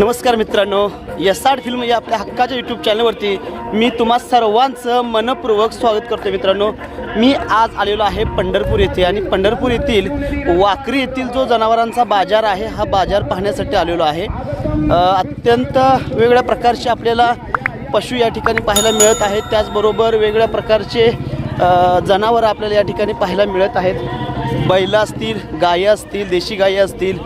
नमस्कार मित्रांनो S R film या आपल्या हक्काच्या यूट्यूब चॅनलवरती मी तुम्हा सर्वांचं मनपूर्वक स्वागत करतो मित्रांनो. मी आज आलेलो आहे पंढरपूर येथे आणि पंढरपूर येथील वाकरी येथील जो जनावरांचा बाजार आहे हा बाजार पाहण्यासाठी आलेलो आहे. अत्यंत वेगळ्या प्रकारचे आपल्याला पशु या ठिकाणी पाहायला मिळत आहेत. त्याचबरोबर वेगळ्या प्रकारचे जनावरं आपल्याला या ठिकाणी पाहायला मिळत आहेत. बैलं असतील गायी असतील देशी गायी असतील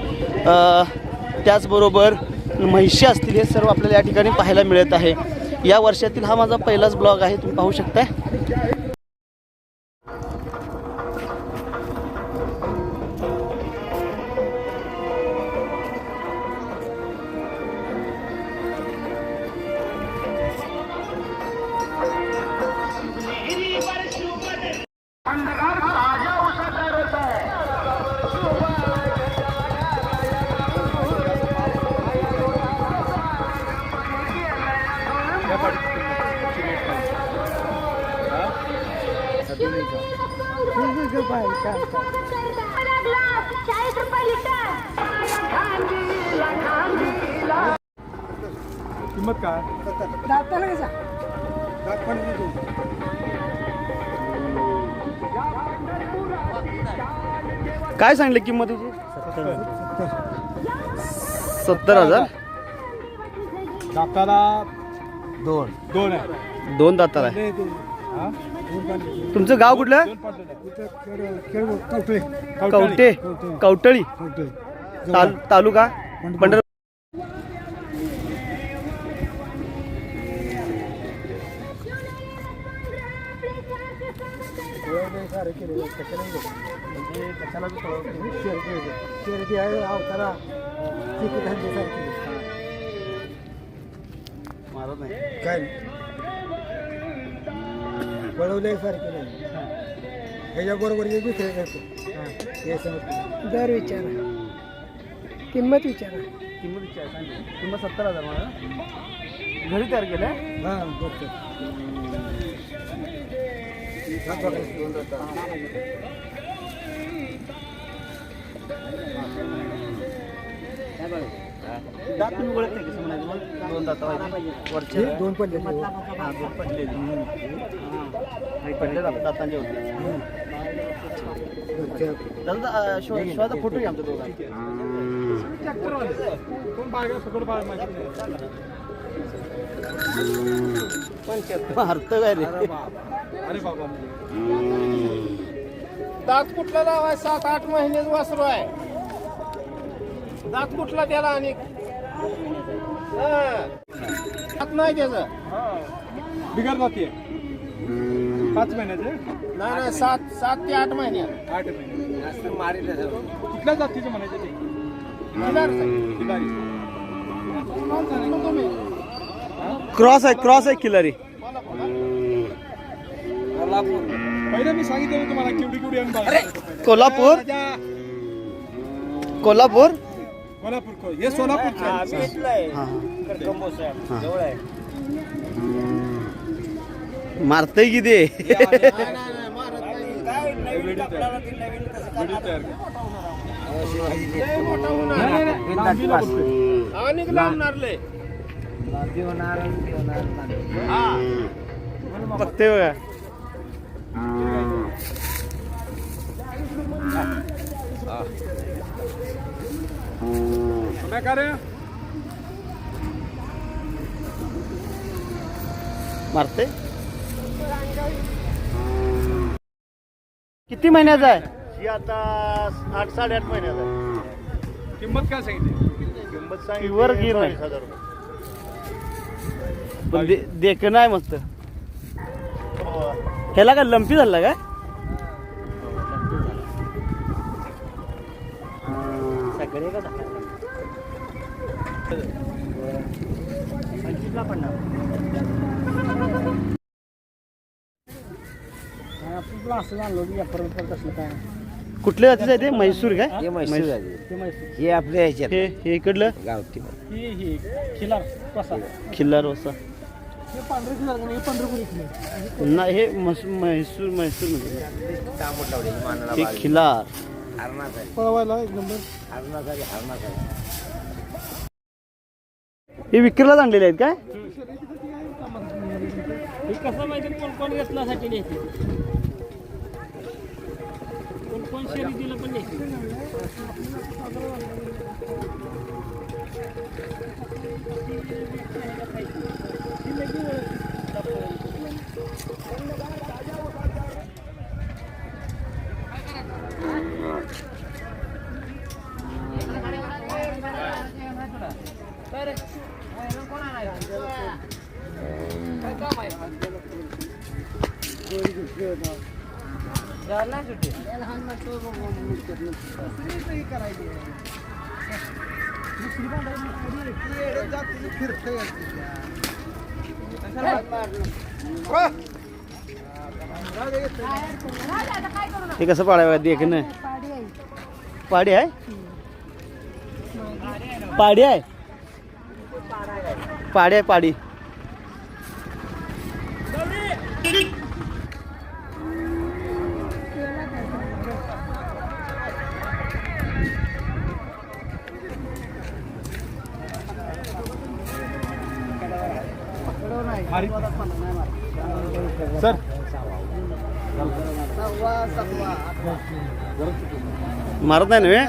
त्याचबरोबर म्हैशी असतील हे सर्व आपल्याला या ठिकाणी पाहायला मिळत आहे. या वर्षातील हा माझा पहिलाच ब्लॉग आहे तुम्ही पाहू शकताय. चाळीस रुपये लिटर किंमत काय? काय सांगले किंमतीची सत्तर हजार. दाताला दोन. दोन आहे. दोन दाताला आहे? तुमचं गाव कुठलं? कवटे कवटळी ताल तालुका? पंढर काय वळवले सारखे नाही. ह्याच्या बरोबर हे दुसरे करतो हे समजतं. दर विचारा. किंमत विचारा. किंमत विचार सांगा. किंमत सत्तर हजार मला घरी तयार केलं? हा बघतो. हा. बघायचं दोन राहतात. दात तुम्ही म्हणायचं मग दोन दात वरचे हे दोन पडले हा दोन पडले पडले दात- दातांचे होते दादा शो शिवाचा फोटो घ्या आमच्या दोघांचा काय रे? अरे बाबा. दात कुठला लावाय सात आठ महिन्याच वासरू आहे. दात कुठला त्याला आणि हा. दात नाही त्याचं. बिगर जाती पाच महिन्याचे? नाही नाही सात सात ते आठ महिन्यात आठ महिने. कुठल्या जातीचे म्हणायचे ते? खिलारी. क्रॉस आहे क्रॉस आहे किलरी. पहिले मी सांगितलं होतं तुम्हाला केवढी केवढी आणि बागा. कोल्हापूर? राजा, कोल्हापूर? कोल्हापूर को- हे सोलापूरचं आहे. मारतय की ते. नाही, बघते बघा. काय कार्य मारते? किती महिन्याचा आहे? ही आता आठ साडेआठ महिन्यात किंमत काय सांगितली? किंमत Pure गिर नाही. हजार रुपये. पण दे- देखणं आहे मस्त. ह्याला काय लंपी झाला काय? आपलं असं आणलं की व्यापार कसलं काय कुठल्या जातीचं आहे ते? म्हैसूर काय? हे? म्हैसूर म्हैसूर. आहे. ते माहिती हे आपल्या ह्याच्यात. हे हे इकडलं? गावठी ही ही खिलार कसा खिल्लार वसा. हे पांढरे खिलार का नाही? हे पंढरपूर इथले ना हे मस- म्हैसूर म्हैसूर म्हणजे तांबट मानाला हे खिलार पळवायला एक नंबर. हे विक्रीलाच आणलेले आहेत काय? कसं माहिती कोण कोण व्यसनासाठी नेते कोण कोण शर्यतीला पण नेते ते कसं पाडावं देखणं पाडी आहे? पाडी आहे? पाडी आहे पाडी. सर. मारत नाही नव्हे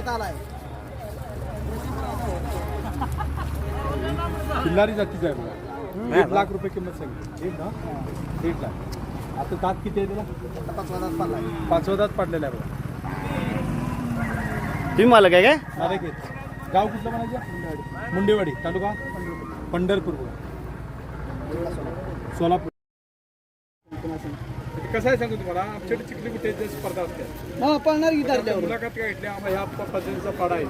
किल्लारी जातीचा आहे बघा. एक लाख रुपये किंमत सांगितली. एक ना एक लाख. आता दात किती आहे त्याला? पाचवा दात पडलेला आहे बघा. तुम्ही मालक आहे काय? अरे घेत गाव कुठलं म्हणायचं? मुंडेवाडी. तालुका? पंढरपूर बघा. सोलापूर. कसं आहे सांगू तुम्हाला? आमच्याकडे चिखली कुठे स्पर्धा असते हा पळणार की त्या मुलाखत काय घेतली आम्हाला ह्या पद्धतीचा पाडा आहे.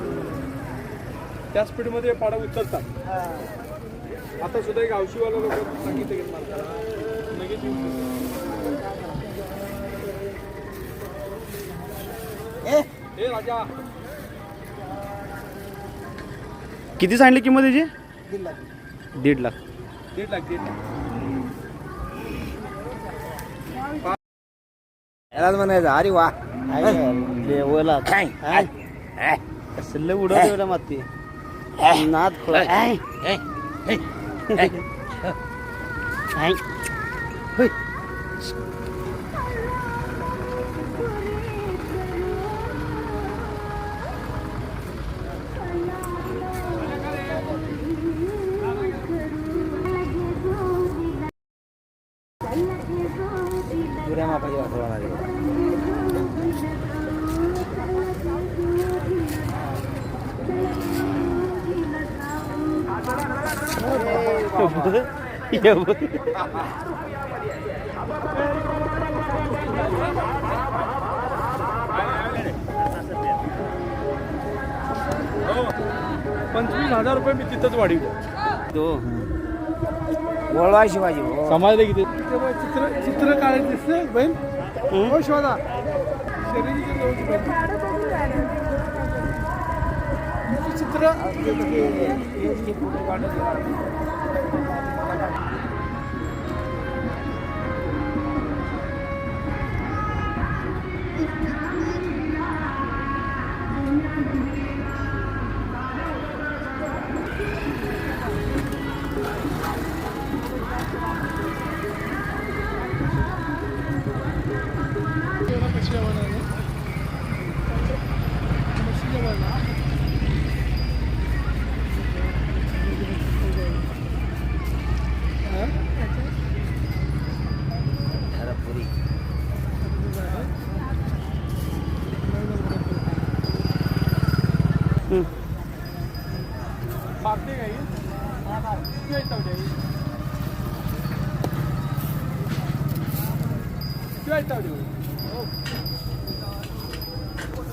त्या स्पीडमध्ये पाडा उतरतात आता सुद्धा एक औषधवाला लोक सांगितलं मला. लगेच. ए राजा. किती सांगली किंमत त्याची दीड लाख. दीड लाख. दीड लाख यालाच म्हणायचं अरे वा. देवला काय? कसलं उडवलं माती नाद खोळा आय. पंचवीस हजार रुपये मी तिथंच वाढवलं तो वळवा शिवाजी हो. समाजला किती चित्र चित्र काय दिसते बहीण हो शोधा शर्यतीच्या जवळची बहीण. चित्र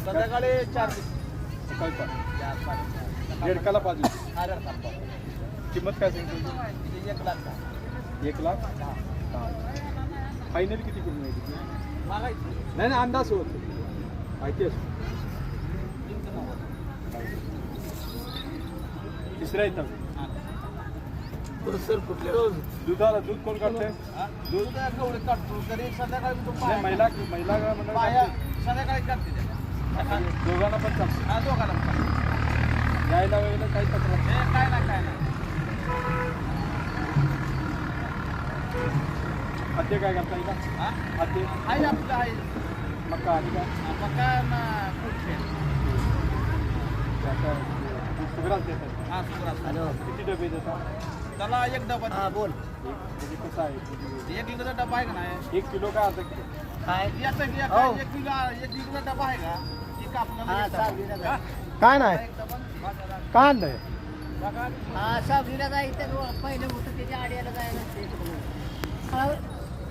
संध्याकाळी चार सकाळी पाच बेडकाला पाच किंमत काय सांगितली? एक लाख एक लाख फायनल किती करून मिळते मागायची. नाही नाही अंदाज होत. माहिती असतो. तिसऱ्या येतात सर कुठल्या रोज दुधाला दूध कोण काढतंय? दूध? काढतो तरी संध्याकाळी नाही, महिला महिला मंडळ पाया काढते. संध्याकाळी काढते त्याला. दोघांना पण चालतं. हा दोघाला पण. यायला वेळेला काही तक्रार हे काय नाही काय नाही खाद्य काय करता येईल खाद्य? आहे आपलं आहे. मका आणि काय? मका ना कुठे आता सगळ्याच देतात. हा सुग्रास. किती डबे देतात? त्याला एक डबा हा बोल. म्हणजे कसं आहे किती? एक लिटरचा डबा आहे का नाही? एक किलो काय अर्धा किलो? काय? याचा एक हो. एक किलो एक लिटरचा डबा आहे का? एक आपल्याला हा एक डबा. काय नाही? एक डबा काय आणलंय? हा सावलीला जायचं पहिलं होतं त्याच्या आड्याला जायला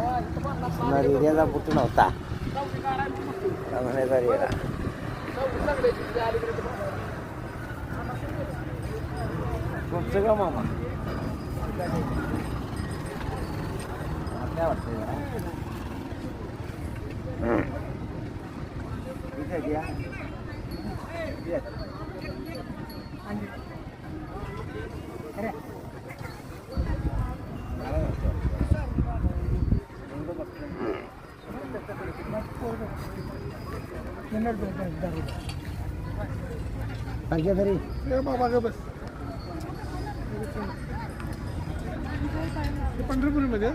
कुठल्या रेड्याचा कुठून नव्हता. रमण्याचा रेडा तुमचं का मामा? काय वाटतं घ्या. तरी. बस पंढरपूरमध्ये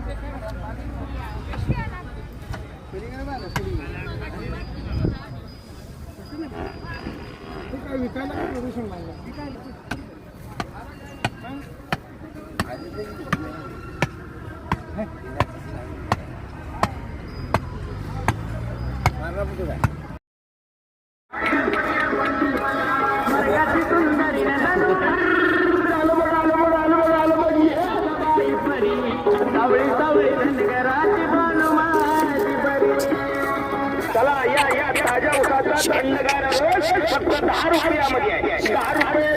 काय विकायला काय प्रदूषण लागलं मारला पुतू काय चला या या ताज्या उसाचा थंडगार रस फक्त दहा रुपयामध्ये आहे. दहा रुपये